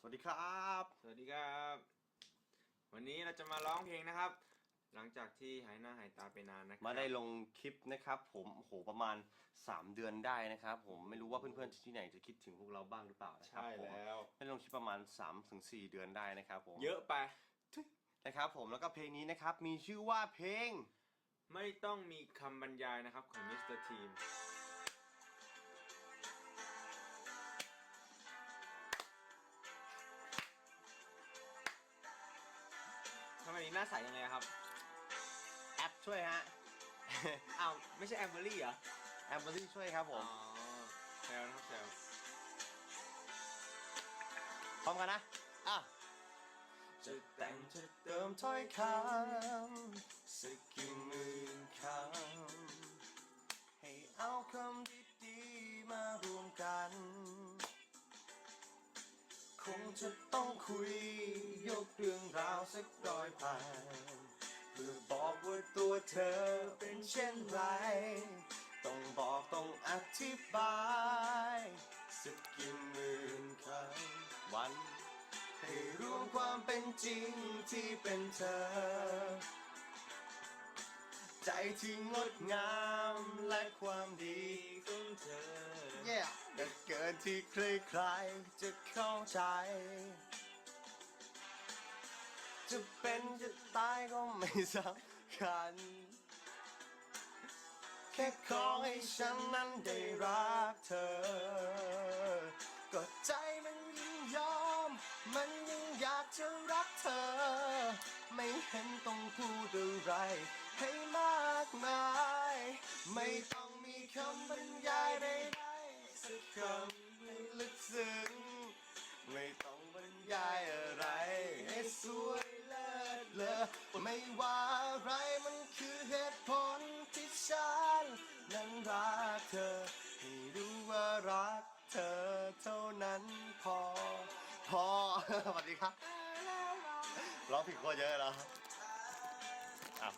สวัสดีครับ สวัสดีครับ วันนี้เราจะมาร้องเพลงนะครับ หลังจากที่หายหน้าหายตาไปนานนะครับ มาได้ลงคลิปนะครับผมโอ้โหประมาณ 3 เดือนได้นะครับ ผมไม่รู้ว่าเพื่อนๆที่ไหนจะคิดถึงพวกเราบ้างหรือเปล่านะครับใช่ผมแล้วไม่ได้ลงคลิปประมาณ 3-4 เดือนได้นะครับผมเยอะไป นะครับผมแล้วก็เพลงนี้นะครับมีชื่อว่าเพลง ไม่ต้องมีคำบรรยายนะครับของมิสเตอร์ทีม นี้หน้าใสยังไงครับ แอปช่วยฮะ อ้าวไม่ใช่แอมเบอรี่เหรอแอปเบอรี่ช่วยครับผอ๋อมแซวนะครับแซวพร้อมกันนะ อะจะแต่งจะเติมถ้อยคำสักกี่หมื่นคำให้เอาคำดีๆมารวมกัน คงจะต้องคุย สักร้อยพันเพื่อบอกว่าตัวเธอเป็นเช่นไร ต้องบอกต้องอธิบายสักกี่หมื่นครั้งวันให้รู้ความเป็นจริงที่เป็นเธอ ใจที่งดงามและความดีของเธอ yeah. แต่เกินที่ใครๆจะเข้าใจ จะเป็นจะตายก็ไม่สำคัญ แค่ขอให้ฉันนั้นได้รักเธอ ก็ใจมันยิ่งยอม มันยิ่งอยากจะรักเธอ ไม่เห็นต้องพูดอะไรให้มากมาย ไม่ต้องมีคำบรรยายใดๆสักคำให้ลึกซึ้ง ไม่ต้องบรรยายอะไรให้สวย ไม่ว่าอะไรมันคือเหตุผลที่ฉันนั้นรักเธอ ให้รู้ว่ารักเธอเท่านั้นพอ พอ สวัสดีครับ ร้องผิดก็เยอะแล้วอะ